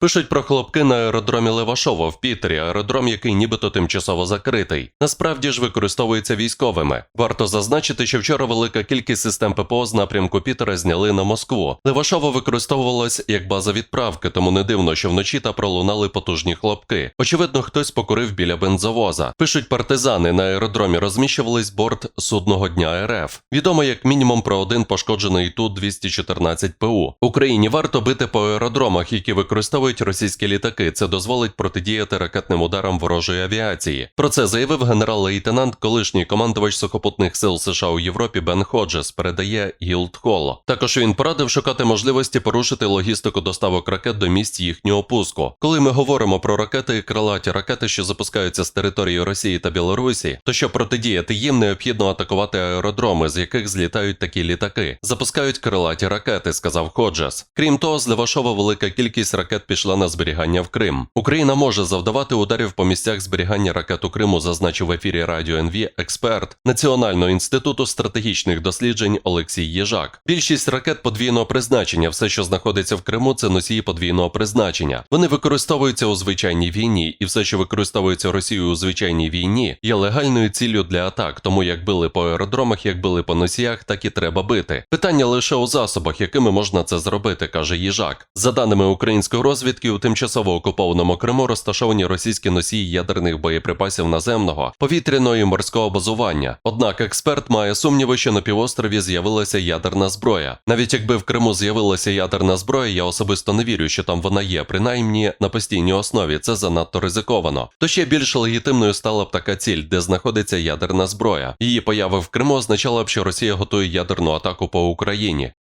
Пишуть про хлопки на аеродромі Левашово в Пітері, аеродром, який нібито тимчасово закритий. Насправді ж використовується військовими. Варто зазначити, що вчора велика кількість систем ППО з напрямку Пітера зняли на Москву. Левашово використовувалось як база відправки, тому не дивно, що вночі та пролунали потужні хлопки. Очевидно, хтось покурив біля бензовоза. Пишуть партизани на аеродромі розміщувались борт судного дня РФ. Відомо як мінімум про один пошкоджений ту 214 ПУ. Україні варто бити по аеродромах, які використовують російські літаки. Це дозволить протидіяти ракетним ударам ворожої авіації. Про це заявив генерал-лейтенант, колишній командувач сухопутних сил США у Європі Бен Ходжес. Передає Гілдкол. Також він порадив шукати можливості порушити логістику доставок ракет до місць їхнього пуску. Коли ми говоримо про ракети і крилаті ракети, що запускаються з території Росії та Білорусі, то щоб протидіяти їм, необхідно атакувати аеродроми, з яких злітають такі літаки. Запускають крилаті ракети, сказав Ходжес. Крім того, з Левашова велика кількість ракет пішла на зберігання в Крим. Україна може завдавати ударів по місцях зберігання ракет у Криму, зазначив в ефірі Радіо НВ експерт Національного інституту стратегічних досліджень Олексій Єжак. Більшість ракет подвійного призначення, все, що знаходиться в Криму, це носії подвійного призначення. Вони використовуються у звичайній війні, і все, що використовується Росією у звичайній війні, є легальною ціллю для атак. Тому як били по аеродромах, як били по носіях, так і треба бити. Питання лише у засобах, якими можна це зробити, каже Їжак. За даними української розвідки, у тимчасово окупованому Криму розташовані російські носії ядерних боєприпасів наземного, повітряного і морського базування. Однак експерт має сумніви, що на півострові з'явилася ядерна зброя. Навіть якби в Криму з'явилася ядерна зброя, я особисто не вірю, що там вона є, принаймні на постійній основі. Це занадто ризиковано. То ще більш легітимною стала б така ціль, де знаходиться ядерна зброя. Її поява в Криму означала б, що Росія готує ядерну атаку по Україні.